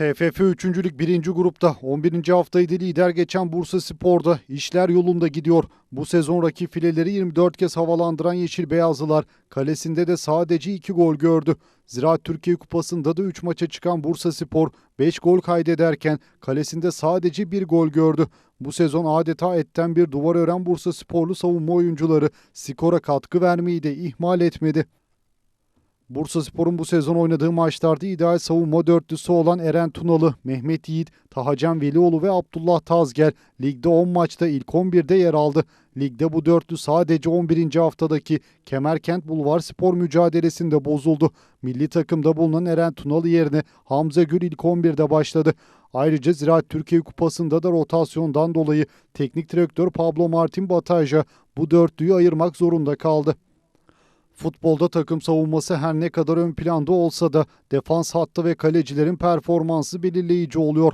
TFF 3. Lig 1. grupta 11. haftaydı lider geçen Bursa Spor'da işler yolunda gidiyor. Bu sezon rakip fileleri 24 kez havalandıran Yeşil Beyazlılar kalesinde de sadece 2 gol gördü. Ziraat Türkiye Kupası'nda da 3 maça çıkan Bursa Spor 5 gol kaydederken kalesinde sadece 1 gol gördü. Bu sezon adeta etten bir duvar ören Bursa Sporlu savunma oyuncuları skora katkı vermeyi de ihmal etmedi. Bursa Spor'un bu sezon oynadığı maçlarda ideal savunma dörtlüsü olan Eren Tunalı, Mehmet Yiğit, Tahacan Velioğlu ve Abdullah Tazgel ligde 10 maçta ilk 11'de yer aldı. Ligde bu dörtlü sadece 11. haftadaki Kemerkent Bulvar Spor mücadelesinde bozuldu. Milli takımda bulunan Eren Tunalı yerine Hamza Gül ilk 11'de başladı. Ayrıca Ziraat Türkiye Kupası'nda da rotasyondan dolayı teknik direktör Pablo Martin Bataja bu dörtlüyü ayırmak zorunda kaldı. Futbolda takım savunması her ne kadar ön planda olsa da defans hattı ve kalecilerin performansı belirleyici oluyor.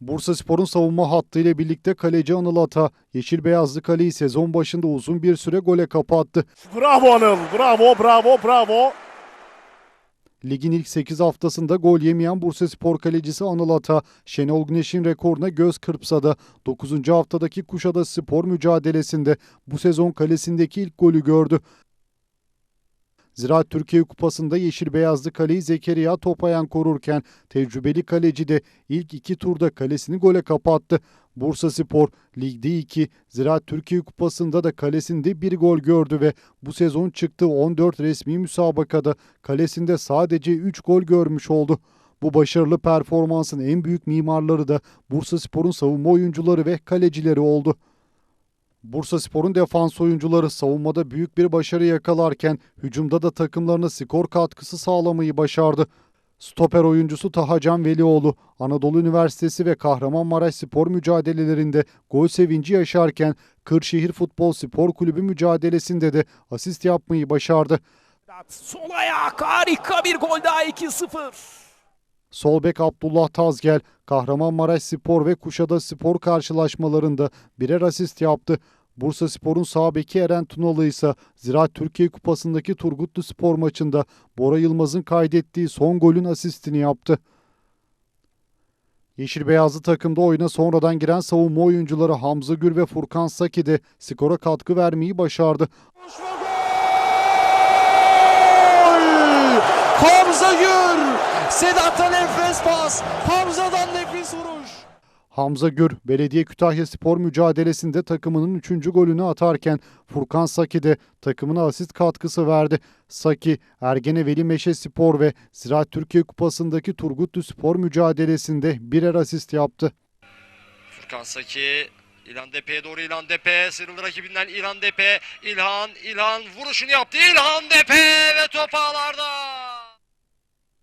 Bursa Spor'un savunma hattı ile birlikte kaleci Anıl Ata, Yeşil Beyazlı Kaleyi sezon başında uzun bir süre gole kapattı. Bravo Anıl. Bravo, bravo, bravo. Ligin ilk 8 haftasında gol yemeyen Bursa Spor kalecisi Anıl Ata, Şenol Güneş'in rekoruna göz kırpsa da 9. haftadaki Kuşadası Spor mücadelesinde bu sezon kalesindeki ilk golü gördü. Ziraat Türkiye Kupası'nda Yeşil Beyazlı kaleyi Zekeriya Topayan korurken tecrübeli kaleci de ilk iki turda kalesini gole kapattı. Bursa Spor ligde 2, Ziraat Türkiye Kupası'nda da kalesinde bir gol gördü ve bu sezon çıktığı 14 resmi müsabakada kalesinde sadece 3 gol görmüş oldu. Bu başarılı performansın en büyük mimarları da Bursa Spor'un savunma oyuncuları ve kalecileri oldu. Bursa Spor'un defans oyuncuları savunmada büyük bir başarı yakalarken hücumda da takımlarına skor katkısı sağlamayı başardı. Stoper oyuncusu Tahacan Velioğlu, Anadolu Üniversitesi ve Kahramanmaraş spor mücadelelerinde gol sevinci yaşarken Kırşehir Futbol Spor Kulübü mücadelesinde de asist yapmayı başardı. Sol ayak harika bir gol daha 2-0. Sol bek Abdullah Tazgel, Kahramanmaraş Spor ve Kuşadası Spor karşılaşmalarında birer asist yaptı. Bursa Spor'un sağ beki Eren Tunalı ise Ziraat Türkiye Kupası'ndaki Turgutlu Spor maçında Bora Yılmaz'ın kaydettiği son golün asistini yaptı. Yeşil Beyazlı takımda oyuna sonradan giren savunma oyuncuları Hamza Gür ve Furkan Saki de skora katkı vermeyi başardı. Hamza Gür. Sedat'tan enfes pas. Hamza'dan nefis vuruş. Hamza Gür, Belediye Kütahya Spor mücadelesinde takımının 3. golünü atarken Furkan Saki de takımına asist katkısı verdi. Saki, Ergene Veli Meşe Spor ve Ziraat Türkiye Kupası'ndaki Turgutlu Spor mücadelesinde birer asist yaptı. Furkan Saki İlhan Depe'ye doğru İlhan Depe sıyrıldı rakibinden İlhan Depe İlhan İlhan vuruşunu yaptı İlhan Depe ve top ağlarda